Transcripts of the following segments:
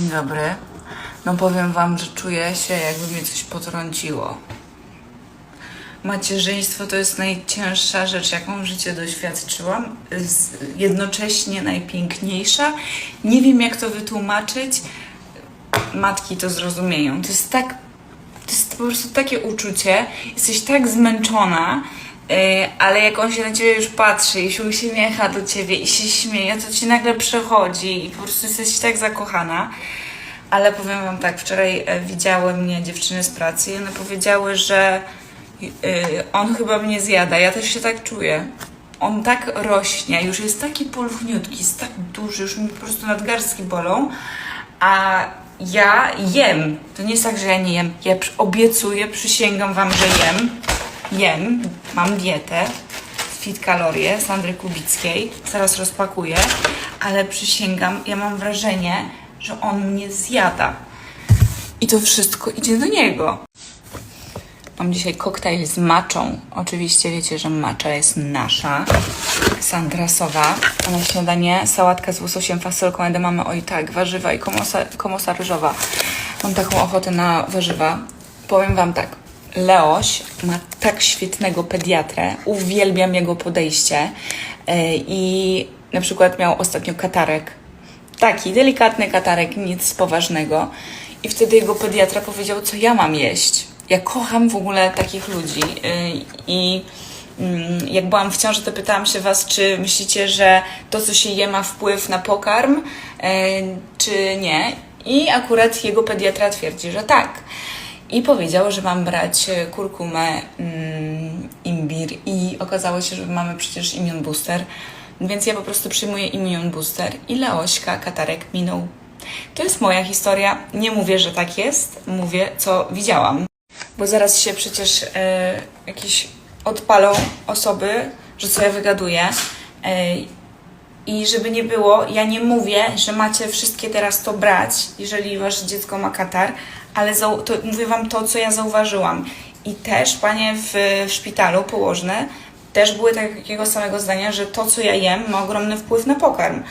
Dzień dobry. No powiem wam, że czuję się jakby mnie coś potrąciło. Macierzyństwo to jest najcięższa rzecz, jaką w życiu doświadczyłam. Jednocześnie najpiękniejsza. Nie wiem, jak to wytłumaczyć. Matki to zrozumieją. To jest tak to jest po prostu takie uczucie, jesteś tak zmęczona, ale jak on się na ciebie już patrzy i się uśmiecha do ciebie i się śmieje, to ci nagle przechodzi i po prostu jesteś tak zakochana. Ale powiem wam tak, wczoraj e, widziały mnie dziewczyny z pracy i one powiedziały, że yy, on chyba mnie zjada. Ja też się tak czuję. On tak rośnie, już jest taki pulchniutki, jest tak duży, już mi po prostu nadgarstki bolą, a ja jem. To nie jest tak, że ja nie jem. Ja obiecuję, przysięgam wam, że jem. Jem, mam dietę, fit kalorie Sandry Kubickiej, zaraz rozpakuję, ale przysięgam, ja mam wrażenie, że on mnie zjada. I to wszystko idzie do niego. Mam dzisiaj koktajl z maczą. Oczywiście wiecie, że macza jest nasza, sandrasowa. A na śniadanie sałatka z łososiem, fasolką, edamame, oj tak, warzywa i komosa, komosa ryżowa. Mam taką ochotę na warzywa. Powiem wam tak, Leoś ma tak świetnego pediatrę, uwielbiam jego podejście yy, i na przykład miał ostatnio katarek. Taki delikatny katarek, nic poważnego. I wtedy jego pediatra powiedział, co ja mam jeść. Ja kocham w ogóle takich ludzi. Yy, I mm, jak byłam w ciąży, to pytałam się Was, czy myślicie, że to, co się je, ma wpływ na pokarm, yy, czy nie. I akurat jego pediatra twierdzi, że tak. I powiedział, że mam brać e, kurkumę, mm, imbir i okazało się, że mamy przecież Immune Booster. Więc ja po prostu przyjmuję Immune Booster i Leośka, katarek minął. To jest moja historia. Nie mówię, że tak jest, mówię, co widziałam. Bo zaraz się przecież e, jakieś odpalą osoby, że co ja wygaduję. E, i żeby nie było, ja nie mówię, że macie wszystkie teraz to brać, jeżeli wasze dziecko ma katar, ale to mówię wam to, co ja zauważyłam. I też panie w, w szpitalu położne też były takiego samego zdania, że to, co ja jem, ma ogromny wpływ na pokarm.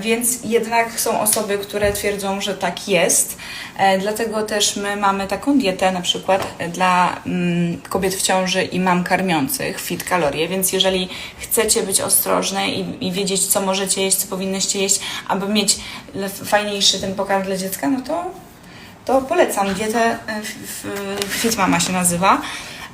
Więc jednak są osoby, które twierdzą, że tak jest. E, Dlatego też my mamy taką dietę na przykład e, dla mm, kobiet w ciąży i mam karmiących, fit kalorie, więc jeżeli chcecie być ostrożne i, i wiedzieć, co możecie jeść, co powinnyście jeść, aby mieć fajniejszy ten pokarm dla dziecka, no to, to polecam. Dietę e, Fit Mama się nazywa.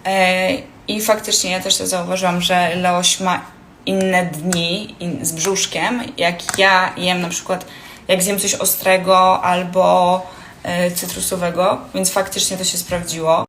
E, I faktycznie ja też to zauważyłam, że Leoś ma inne dni z brzuszkiem. Jak ja jem na przykład, jak zjem coś ostrego albo e, cytrusowego, więc faktycznie to się sprawdziło.